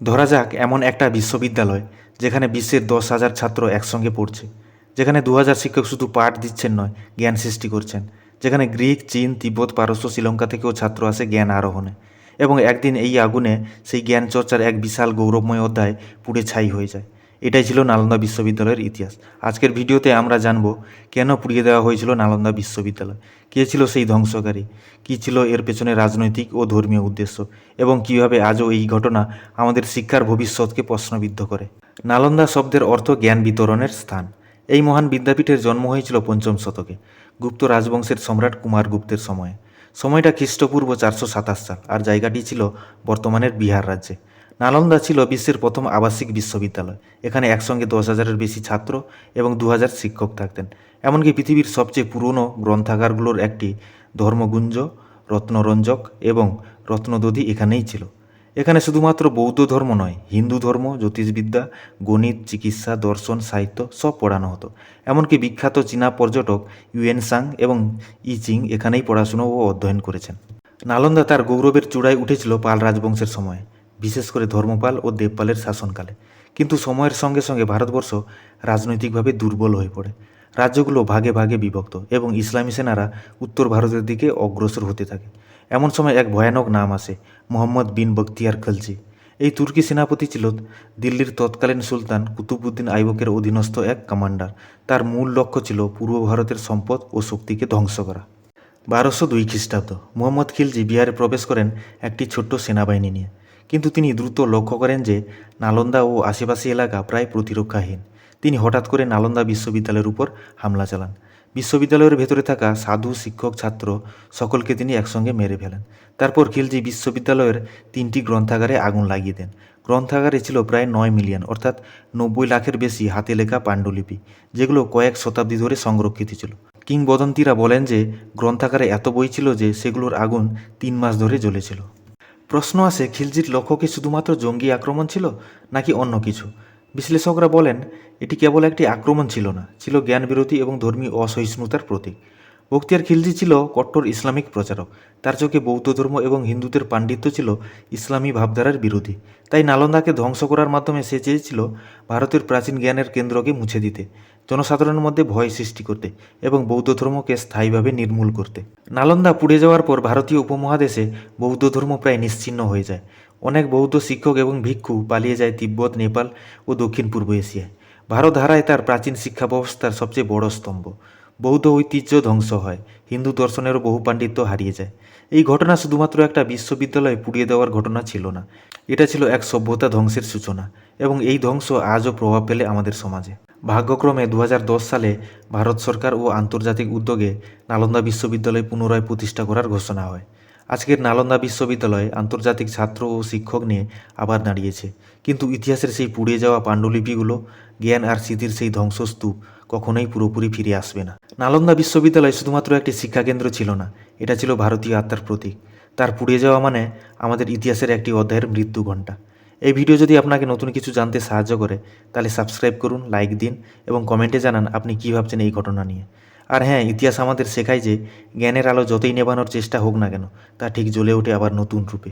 ধরা যাক এমন একটা বিশ্ববিদ্যালয় যেখানে বিশ্বের দশ হাজার ছাত্র একসঙ্গে পড়ছে, যেখানে দু হাজার শিক্ষক শুধু পাঠ দিচ্ছেন নয়, জ্ঞান সৃষ্টি করছেন, যেখানে গ্রিক, চীন, তিব্বত, পারস্য, শ্রীলঙ্কা থেকেও ছাত্র আসে জ্ঞান আরোহণে। এবং একদিন এই আগুনে সেই জ্ঞান চর্চার এক বিশাল গৌরবময় অধ্যায় পুড়ে ছাই হয়ে যায়। এটাই ছিল নালন্দা বিশ্ববিদ্যালয়ের ইতিহাস। আজকের ভিডিওতে আমরা জানব, কেন পুড়িয়ে দেওয়া হয়েছিল নালন্দা বিশ্ববিদ্যালয়? কে ছিল সেই ধ্বংসকারী? কী ছিল এর পেছনে রাজনৈতিক ও ধর্মীয় উদ্দেশ্য? এবং কীভাবে আজও এই ঘটনা আমাদের শিক্ষার ভবিষ্যৎকে প্রশ্নবিদ্ধ করে? নালন্দা শব্দের অর্থ জ্ঞান বিতরণের স্থান। এই মহান বিদ্যাপীঠের জন্ম হয়েছিল পঞ্চম শতকে, গুপ্ত রাজবংশের সম্রাট কুমার গুপ্তের সময়ে। সময়টা খ্রিস্টপূর্ব চারশো সাতাশ সাল, আর জায়গাটি ছিল বর্তমানের বিহার রাজ্যে। নালন্দা ছিল বিশ্বের প্রথম আবাসিক বিশ্ববিদ্যালয়। এখানে একসঙ্গে দশ হাজারের বেশি ছাত্র এবং দু হাজার শিক্ষক থাকতেন। এমনকি পৃথিবীর সবচেয়ে পুরনো গ্রন্থাগারগুলোর একটি ধর্মগুঞ্জ, রত্নরঞ্জক এবং রত্নদধি এখানেই ছিল। এখানে শুধুমাত্র বৌদ্ধ ধর্ম নয়, হিন্দু ধর্ম, জ্যোতিষবিদ্যা, গণিত, চিকিৎসা, দর্শন, সাহিত্য সব পড়ানো হতো। এমনকি বিখ্যাত চীনা পর্যটক ইউএন সাং এবং ই চিং এখানেই পড়াশুনো ও অধ্যয়ন করেছেন। নালন্দা তার গৌরবের চূড়ায় উঠেছিল পাল রাজবংশের সময়ে। বিশেষ করে ধর্মপাল ও দেবপালের শাসনকালে। কিন্তু সময়ের সঙ্গে সঙ্গে ভারতবর্ষ রাজনৈতিকভাবে দুর্বল হয়ে পড়ে। রাজ্যগুলো ভাগে ভাগে বিভক্ত এবং ইসলামী সেনারা উত্তর ভারতের দিকে অগ্রসর হতে থাকে। এমন সময় এক ভয়ানক নাম আসে, মোহাম্মদ বিন বখতিয়ার খলজি। এই তুর্কি সেনাপতি ছিল দিল্লির তৎকালীন সুলতান কুতুবুদ্দিন আইবকের অধীনস্থ এক কমান্ডার। তার মূল লক্ষ্য ছিল পূর্ব ভারতের সম্পদ ও শক্তিকে ধ্বংস করা। বারোশো দুই খ্রিস্টাব্দ, মোহাম্মদ খিলজি বিহারে প্রবেশ করেন একটি ছোট্ট সেনাবাহিনী নিয়ে। কিন্তু তিনি দ্রুত লক্ষ্য করেন যে নালন্দা ও আশেপাশি এলাকা প্রায় প্রতিরক্ষাহীন। তিনি হঠাৎ করে নালন্দা বিশ্ববিদ্যালয়ের উপর হামলা চালান। বিশ্ববিদ্যালয়ের ভেতরে থাকা সাধু, শিক্ষক, ছাত্র সকলকে তিনি একসঙ্গে মেরে ফেলেন। তারপর খিলজি বিশ্ববিদ্যালয়ের তিনটি গ্রন্থাগারে আগুন লাগিয়ে দেন। গ্রন্থাগারে ছিল প্রায় নয় মিলিয়ন, অর্থাৎ নব্বই লাখের বেশি হাতে লেখা পাণ্ডুলিপি, যেগুলো কয়েক শতাব্দী ধরে সংরক্ষিত ছিল। কিংবদন্তিরা বলেন যে গ্রন্থাগারে এত বই ছিল যে সেগুলোর আগুন তিন মাস ধরে জ্বলেছিল। প্রশ্ন আসে খিলজির লক্ষ্য কি শুধুমাত্র জঙ্গি আক্রমণ ছিল, নাকি অন্য কিছু? বিশ্লেষকরা বলেন, এটি কেবল একটি আক্রমণ ছিল না, ছিল জ্ঞানবিরতি এবং ধর্মীয় অসহিষ্ণুতার প্রতীক। বক্তিয়ার খিলজি ছিল কট্টর ইসলামিক প্রচারক। তার চোখে বৌদ্ধ ধর্ম এবং হিন্দুদের পাণ্ডিত্য ছিল ইসলামী ভাবধারার বিরোধী। তাই নালন্দাকে ধ্বংস করার মাধ্যমে সে চেয়েছিল ভারতের প্রাচীন জ্ঞানের কেন্দ্রকে মুছে দিতে, জনসাধারণের মধ্যে ভয় সৃষ্টি করতে এবং বৌদ্ধ ধর্মকে স্থায়ীভাবে নির্মূল করতে। নালন্দা পুড়ে যাওয়ার পর ভারতীয় উপমহাদেশে বৌদ্ধ ধর্ম প্রায় নিশ্চিহ্ন হয়ে যায়। অনেক বৌদ্ধ শিক্ষক এবং ভিক্ষু পালিয়ে যায় তিব্বত, নেপাল ও দক্ষিণ পূর্ব এশিয়ায়। ভারত হারায় তার প্রাচীন শিক্ষা ব্যবস্থার সবচেয়ে বড় স্তম্ভ। বৌদ্ধ ঐতিহ্য ধ্বংস হয়। হিন্দু দর্শনেরও বহু পাণ্ডিত্য হারিয়ে যায়। এই ঘটনা শুধুমাত্র একটা বিশ্ববিদ্যালয়ে পুড়িয়ে দেওয়ার ঘটনা ছিল না। এটা ছিল এক সভ্যতা ধ্বংসের সূচনা এবং এই ধ্বংস আজও প্রভাব ফেলে আমাদের সমাজে। ভাগ্যক্রমে দু হাজার দশ সালে ভারত সরকার ও আন্তর্জাতিক উদ্যোগে নালন্দা বিশ্ববিদ্যালয় পুনরায় প্রতিষ্ঠা করার ঘোষণা হয়। আজকের নালন্দা বিশ্ববিদ্যালয় আন্তর্জাতিক ছাত্র ও শিক্ষক নিয়ে আবার দাঁড়িয়েছে। কিন্তু ইতিহাসের সেই পুড়িয়ে যাওয়া পাণ্ডুলিপিগুলো, জ্ঞান আর স্মৃতির সেই ধ্বংসস্তূপ কখনোই পুরোপুরি ফিরে আসবে না। নালন্দা বিশ্ববিদ্যালয় শুধুমাত্র একটি শিক্ষাকেন্দ্র ছিল না, এটা ছিল ভারতীয় আত্মার প্রতীক। তার পুড়িয়ে যাওয়া মানে আমাদের ইতিহাসের একটি অধ্যায়ের মৃত্যু ঘণ্টা। এই ভিডিও যদি আপনাকে নতুন কিছু জানতে সাহায্য করে, তাহলে সাবস্ক্রাইব করুন, লাইক দিন এবং কমেন্টে জানান আপনি কী ভাবছেন এই ঘটনা নিয়ে। আর হ্যাঁ ইতিহাস আমাদের শেখায় যে জ্ঞানের আলো যতই নেবানোর চেষ্টা হোক না কেন, তা ঠিক জ্বলে ওঠে আবার নতুন রূপে।